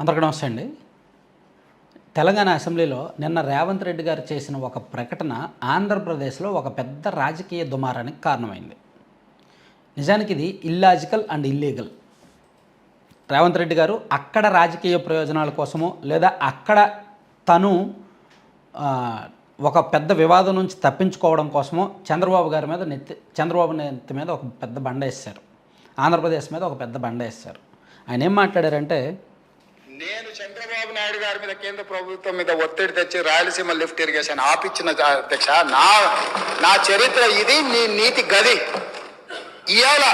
అందరికీ నమస్తే అండి. తెలంగాణ అసెంబ్లీలో నిన్న రేవంత్ రెడ్డి గారు చేసిన ఒక ప్రకటన ఆంధ్రప్రదేశ్లో ఒక పెద్ద రాజకీయ దుమారానికి కారణమైంది. నిజానికి ఇది illogical and illegal Revanth Reddy గారు అక్కడ రాజకీయ ప్రయోజనాల కోసమో లేదా అక్కడ తను ఒక పెద్ద వివాదం నుంచి తప్పించుకోవడం కోసమో చంద్రబాబు గారి మీద నెత్తి చంద్రబాబు నెత్తి మీద ఒక పెద్ద బండ వేశారు. ఆంధ్రప్రదేశ్ మీద ఒక పెద్ద బండ వేస్తారు ఆయన ఏం మాట్లాడారంటే నేను చంద్రబాబు నాయుడు గారి మీద కేంద్ర ప్రభుత్వం మీద ఒత్తిడి తెచ్చి రాయలసీమ లిఫ్ట్ ఇరిగేషన్ ఆపిచ్చిన అధ్యక్ష నా నా చరిత్ర ఇది నీ నీతి గది. ఇవాళ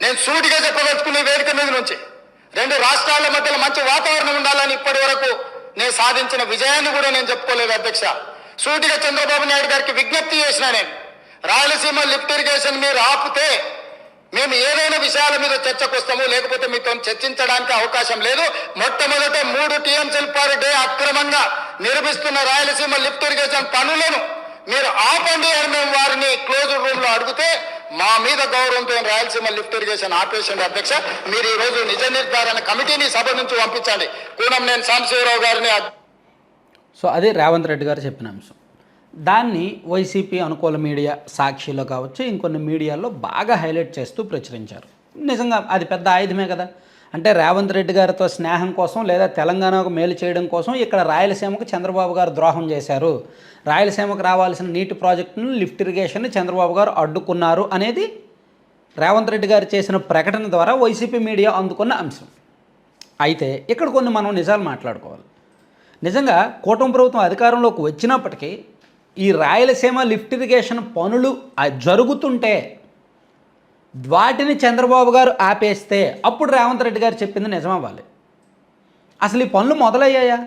నేను సూటిగా చెప్పదలుచుకునే వేదిక మీద నుంచి రెండు రాష్ట్రాల మధ్యలో మంచి వాతావరణం ఉండాలని ఇప్పటి వరకు నేను సాధించిన విజయాన్ని కూడా నేను చెప్పుకోలేదు అధ్యక్ష. సూటిగా చంద్రబాబు నాయుడు గారికి విజ్ఞప్తి చేసిన నేను రాయలసీమ లిఫ్ట్ ఇరిగేషన్ మీరు ఆపితే మేము ఏదైనా విషయాల మీద చర్చకు వస్తాము లేకపోతే మీతో చర్చించడానికి అవకాశం లేదు. మొట్టమొదట మూడు టీఎంసీలు పర్ డే అక్రమంగా నిర్మిస్తున్న రాయలసీమ లిఫ్ట్ ఇరిగేషన్ పనులను మీరు ఆపండి అని మేము వారిని క్లోజ్ రూమ్లో అడిగితే మా మీద గౌరవంతో రాయలసీమ లిఫ్ట్ ఇరిగేషన్ ఆపేషన్ అధ్యక్ష మీరు ఈ రోజు నిజ నిర్ధారణ కమిటీని సభ నుంచి పంపించండి. కూనం నేను సాంబశివరావు గారిని సో అది రేవంత్ రెడ్డి గారు చెప్పిన అంశం. దాన్ని వైసీపీ అనుకూల మీడియా సాక్షిలో కావచ్చు ఇంకొన్ని మీడియాల్లో బాగా హైలైట్ చేస్తూ ప్రచురించారు. నిజంగా అది పెద్ద ఆయుధమే కదా. అంటే రేవంత్ రెడ్డి గారితో స్నేహం కోసం లేదా తెలంగాణకు మేలు చేయడం కోసం ఇక్కడ రాయలసీమకు చంద్రబాబు గారు ద్రోహం చేశారు. రాయలసీమకు రావాల్సిన నీటి ప్రాజెక్టును లిఫ్ట్ ఇరిగేషన్ చంద్రబాబు గారు అడ్డుకున్నారు అనేది రేవంత్ రెడ్డి గారు చేసిన ప్రకటన ద్వారా వైసీపీ మీడియా అందుకున్న అంశం. అయితే ఇక్కడ కొన్ని మనం నిజాలు మాట్లాడుకోవాలి. నిజంగా కూటమి ప్రభుత్వం అధికారంలోకి వచ్చినప్పటికీ ఈ రాయలసీమ లిఫ్ట్ ఇరిగేషన్ పనులు జరుగుతుంటే వాటిని చంద్రబాబు గారు ఆపేస్తే అప్పుడు రేవంత్ రెడ్డి గారు చెప్పింది నిజమవ్వాలి. అసలు ఈ పనులు మొదలయ్యాయా?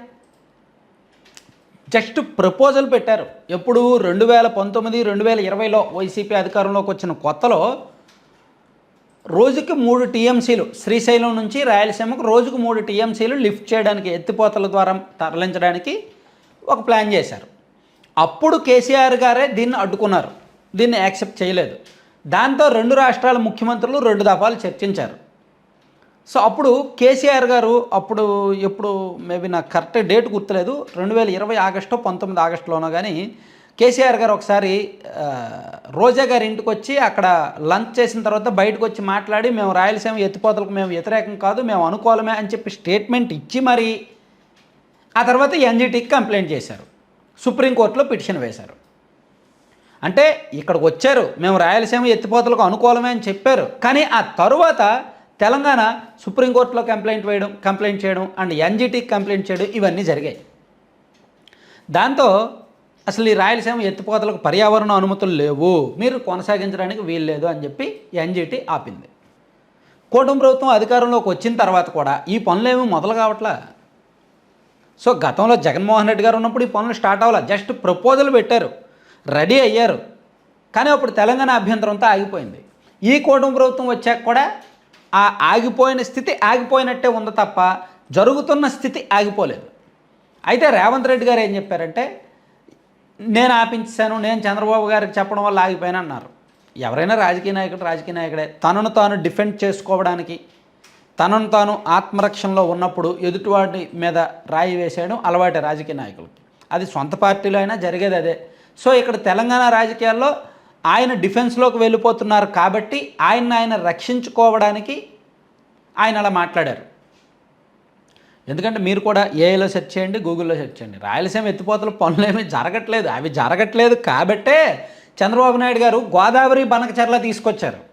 జస్ట్ ప్రపోజల్ పెట్టారు. ఎప్పుడు రెండు వేల పంతొమ్మిది రెండు వేల ఇరవైలో వైసీపీ అధికారంలోకి వచ్చిన కొత్తలో రోజుకి మూడు టీఎంసీలు శ్రీశైలం నుంచి రాయలసీమకు రోజుకు మూడు టీఎంసీలు లిఫ్ట్ చేయడానికి ఎత్తిపోతల ద్వారా తరలించడానికి ఒక ప్లాన్ చేశారు. అప్పుడు కేసీఆర్ గారే దీన్ని అడ్డుకున్నారు. దీన్ని యాక్సెప్ట్ చేయలేదు. దాంతో రెండు రాష్ట్రాల ముఖ్యమంత్రులు రెండు దఫాలు చర్చించారు. సో అప్పుడు కేసీఆర్ గారు అప్పుడు ఎప్పుడు మేబీ నాకు కరెక్ట్ డేట్ గుర్తులేదు. రెండు వేల ఇరవై ఆగస్టు పంతొమ్మిది ఆగస్టులోనో కానీ కేసీఆర్ గారు ఒకసారి రోజా గారి ఇంటికి వచ్చి అక్కడ లంచ్ చేసిన తర్వాత బయటకు వచ్చి మాట్లాడి మేము రాయలసీమ ఎత్తిపోతలకు మేము వ్యతిరేకం కాదు మేము అనుకూలమే అని చెప్పి స్టేట్మెంట్ ఇచ్చి మరి ఆ తర్వాత ఎన్జిటీకి కంప్లైంట్ చేశారు. సుప్రీంకోర్టులో పిటిషన్ వేశారు. అంటే ఇక్కడికి వచ్చారు. మేము రాయలసీమ ఎత్తిపోతలకు అనుకూలమే అని చెప్పారు. కానీ ఆ తరువాత తెలంగాణ సుప్రీంకోర్టులో కంప్లైంట్ వేయడం కంప్లైంట్ చేయడం అండ్ ఎన్జిటికి కంప్లైంట్ చేయడం ఇవన్నీ జరిగాయి. దాంతో అసలు ఈ రాయలసీమ ఎత్తిపోతలకు పర్యావరణ అనుమతులు లేవు. మీరు కొనసాగించడానికి వీల్లేదు అని చెప్పి ఎన్జిటి ఆపింది. కూటమి ప్రభుత్వం అధికారంలోకి వచ్చిన తర్వాత కూడా ఈ పనులేమీ మొదలు కావట్లా? సో గతంలో జగన్మోహన్ రెడ్డి గారు ఉన్నప్పుడు ఈ పనులు స్టార్ట్ అవ్వాలి. జస్ట్ ప్రపోజల్ పెట్టారు. రెడీ అయ్యారు. కానీ అప్పుడు తెలంగాణ అభ్యంతరంతో ఆగిపోయింది. ఈ కూటమి ప్రభుత్వం వచ్చాక కూడా ఆ ఆగిపోయిన స్థితి ఆగిపోయినట్టే ఉంది తప్ప జరుగుతున్న స్థితి ఆగిపోలేదు. అయితే రేవంత్ రెడ్డి గారు ఏం చెప్పారంటే నేను ఆపించాను నేను చంద్రబాబు గారికి చెప్పడం వల్ల ఆగిపోయాను అన్నారు. ఎవరైనా రాజకీయ నాయకుడు రాజకీయ నాయకుడే. తనను తాను డిఫెండ్ చేసుకోవడానికి తనను తాను ఆత్మరక్షణలో ఉన్నప్పుడు ఎదుటివాడి మీద రాయి వేసేయడం అలవాటే రాజకీయ నాయకులకి. అది సొంత పార్టీలో అయినా జరిగేది అదే. సో ఇక్కడ తెలంగాణ రాజకీయాల్లో ఆయన డిఫెన్స్లోకి వెళ్ళిపోతున్నారు కాబట్టి ఆయన ఆయన రక్షించుకోవడానికి ఆయన అలా మాట్లాడారు. ఎందుకంటే మీరు కూడా ఏఐలో సెర్చ్ చేయండి గూగుల్లో సెర్చ్ చేయండి. రాయలసీమ ఎత్తిపోతల పనులు ఏమీ జరగట్లేదు. అవి జరగట్లేదు కాబట్టే చంద్రబాబు నాయుడు గారు గోదావరి బనకచర్ల తీసుకొచ్చారు.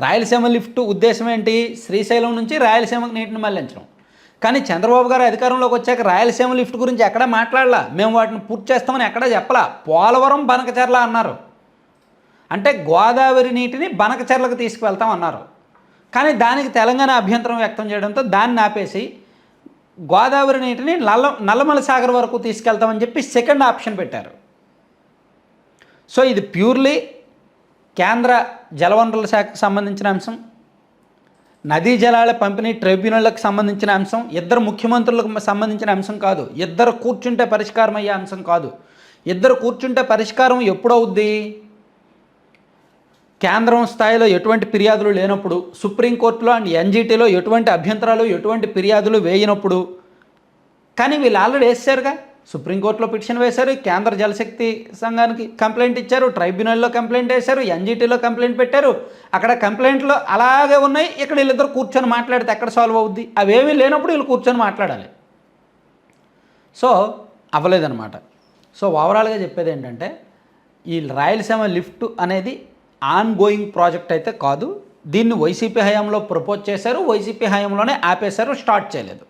రాయలసీమ లిఫ్ట్ ఉద్దేశం ఏంటి? శ్రీశైలం నుంచి రాయలసీమకు నీటిని మళ్ళించడం. కానీ చంద్రబాబు గారు అధికారంలోకి వచ్చాక రాయలసీమ లిఫ్ట్ గురించి ఎక్కడా మాట్లాడలా? మేము వాటిని పూర్తి చేస్తామని ఎక్కడా చెప్పలా? పోలవరం బనకచర్ల అన్నారు. అంటే గోదావరి నీటిని బనకచర్లకు తీసుకువెళ్తాం అన్నారు. కానీ దానికి తెలంగాణ అభ్యంతరం వ్యక్తం చేయడంతో దాన్ని ఆపేసి గోదావరి నీటిని నల్ల నల్లమల సాగర్ వరకు తీసుకెళ్తామని చెప్పి సెకండ్ ఆప్షన్ పెట్టారు. సో ఇది ప్యూర్లీ కేంద్ర జలవనరుల శాఖకు సంబంధించిన అంశం నదీ జలాల పంపిణీ ట్రైబ్యునల్లకు సంబంధించిన అంశం ఇద్దరు ముఖ్యమంత్రులకు సంబంధించిన అంశం కాదు. ఇద్దరు కూర్చుంటే పరిష్కారం అయ్యే అంశం కాదు. ఇద్దరు కూర్చుంటే పరిష్కారం ఎప్పుడవుద్ది? కేంద్రం స్థాయిలో ఎటువంటి ఫిర్యాదులు లేనప్పుడు సుప్రీంకోర్టులో అండ్ ఎన్జిటీలో ఎటువంటి అభ్యంతరాలు ఎటువంటి ఫిర్యాదులు వేయనప్పుడు? కానీ వీళ్ళు ఆల్రెడీ వేసారుగా సుప్రీంకోర్టులో పిటిషన్ వేశారు కేంద్ర జలశక్తి సంఘానికి కంప్లైంట్ ఇచ్చారు ట్రైబ్యునల్లో కంప్లైంట్ వేశారు ఎన్జిటీలో కంప్లైంట్ పెట్టారు. అక్కడ కంప్లైంట్లు అలాగే ఉన్నాయి. ఇక్కడ వీళ్ళిద్దరు కూర్చొని మాట్లాడితే ఎక్కడ సాల్వ్ అవుద్ది? అవేమీ లేనప్పుడు వీళ్ళు కూర్చొని మాట్లాడాలి. సో అవ్వలేదన్నమాట. సో ఓవరాల్గా చెప్పేది ఏంటంటే ఈ రాయలసీమ లిఫ్ట్ అనేది ఆన్ గోయింగ్ ప్రాజెక్ట్ అయితే కాదు. దీన్ని వైసీపీ హయాంలో ప్రపోజ్ చేశారు. వైసీపీ హయాంలోనే ఆపేశారు. స్టార్ట్ చేయలేదు.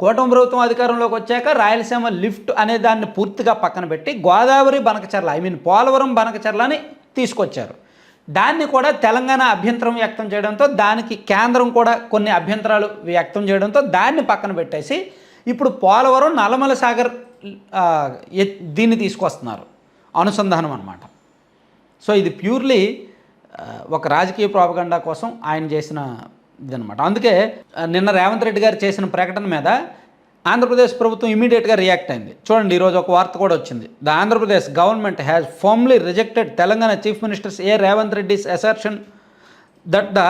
కూటమి ప్రభుత్వం అధికారంలోకి వచ్చాక రాయలసీమ లిఫ్ట్ అనే దాన్ని పూర్తిగా పక్కన పెట్టి గోదావరి బనకచర్ల ఐ మీన్ పోలవరం బనకచర్లని తీసుకొచ్చారు. దాన్ని కూడా తెలంగాణ అభ్యంతరం వ్యక్తం చేయడంతో దానికి కేంద్రం కూడా కొన్ని అభ్యంతరాలు వ్యక్తం చేయడంతో దాన్ని పక్కన పెట్టేసి ఇప్పుడు పోలవరం నల్లమల సాగర్ దీన్ని తీసుకొస్తున్నారు. అనుసంధానం అనమాట సో ఇది ప్యూర్లీ ఒక రాజకీయ ప్రాపగండా కోసం ఆయన చేసిన ఇదనమాట అందుకే నిన్న రేవంత్ రెడ్డి గారు చేసిన ప్రకటన మీద ఆంధ్రప్రదేశ్ ప్రభుత్వం ఇమీడియట్గా రియాక్ట్ అయింది. చూడండి ఈరోజు ఒక వార్త కూడా వచ్చింది. The Andhra Pradesh government has firmly rejected Telangana chief ministers a Revanth Reddy's assertion that the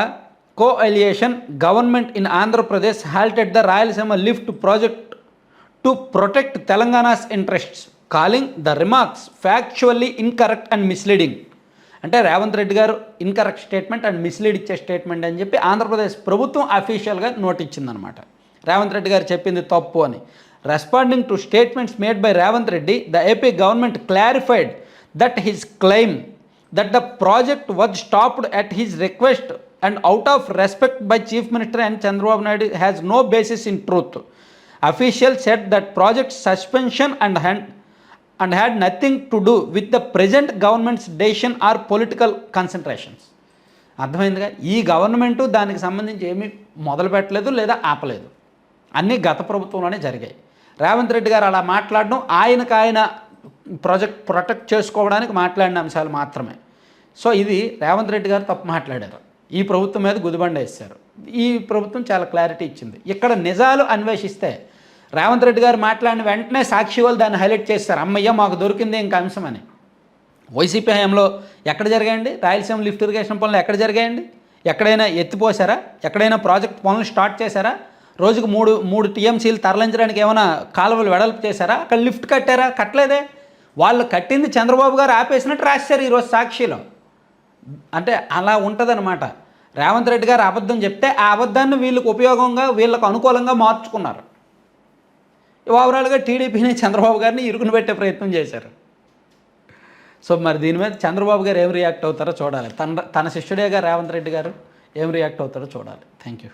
coalition government in Andhra Pradesh halted the Rayalaseema lift project to protect Telangana's interests calling the remarks factually incorrect and misleading అంటే రేవంత్ రెడ్డి గారు incorrect statement and mislead ఇచ్చే statement అని చెప్పి ఆంధ్రప్రదేశ్ ప్రభుత్వం అఫీషియల్గా నోటిచ్చిందనమాట. రేవంత్ రెడ్డి గారు చెప్పింది తప్పు అని. Responding to statements made by Revanth Reddy the AP government clarified that his claim that the project was stopped at his request and out of respect by chief minister and Chandrababu Naidu has no basis in truth official set that project suspension and hand and had nothing to do with the present government's decision or political concentrations. అర్థమైందిగా? ఈ government దానికి సంబంధించి ఏమీ మొదలు పెట్టలేదు లేదా ఆపలేదు. అన్నీ గత ప్రభుత్వంలోనే జరిగాయి. రేవంత్ రెడ్డి గారు అలా మాట్లాడడం ఆయనకు ఆయన ప్రాజెక్ట్ ప్రొటెక్ట్ చేసుకోవడానికి మాట్లాడిన అంశాలు మాత్రమే. సో ఇది రేవంత్ రెడ్డి గారు తప్పు మాట్లాడారు. ఈ ప్రభుత్వం మీద గుదిబండ వేశారు. ఈ ప్రభుత్వం చాలా క్లారిటీ ఇచ్చింది. ఇక్కడ నిజాలు అన్వేషిస్తే రేవంత్ రెడ్డి గారు మాట్లాడిన వెంటనే సాక్షి వాళ్ళు దాన్ని హైలైట్ చేస్తారు. అమ్మయ్య మాకు దొరికింది ఇంకా అంశం అని. వైసీపీ హయాంలో ఎక్కడ జరిగాయండి? రాయలసీమ లిఫ్ట్ ఇరిగేషన్ పనులు ఎక్కడ జరిగాయండి? ఎక్కడైనా ఎత్తిపోసారా? ఎక్కడైనా ప్రాజెక్ట్ పనులు స్టార్ట్ చేశారా? రోజుకు మూడు మూడు టీఎంసీలు తరలించడానికి ఏమైనా కాలువలు వెడల్పు చేశారా? అక్కడ లిఫ్ట్ కట్టారా? కట్టలేదే. వాళ్ళు కట్టింది చంద్రబాబు గారు ఆపేసినట్టు రాశారు ఈరోజు సాక్షిలో. అంటే అలా ఉంటుందన్నమాట. రేవంత్ రెడ్డి గారు అబద్ధం చెప్తే ఆ అబద్ధాన్ని వీళ్ళకి ఉపయోగంగా వీళ్ళకు అనుకూలంగా మార్చుకున్నారు. ఓవరాల్గా టీడీపీని చంద్రబాబు గారిని ఇరుకుని పెట్టే ప్రయత్నం చేశారు. సో మరి దీని మీద చంద్రబాబు గారు ఏం రియాక్ట్ అవుతారో చూడాలి. తన తన శిష్యుడేగా రేవంత్ రెడ్డి గారు ఏం రియాక్ట్ అవుతారో చూడాలి. Thank you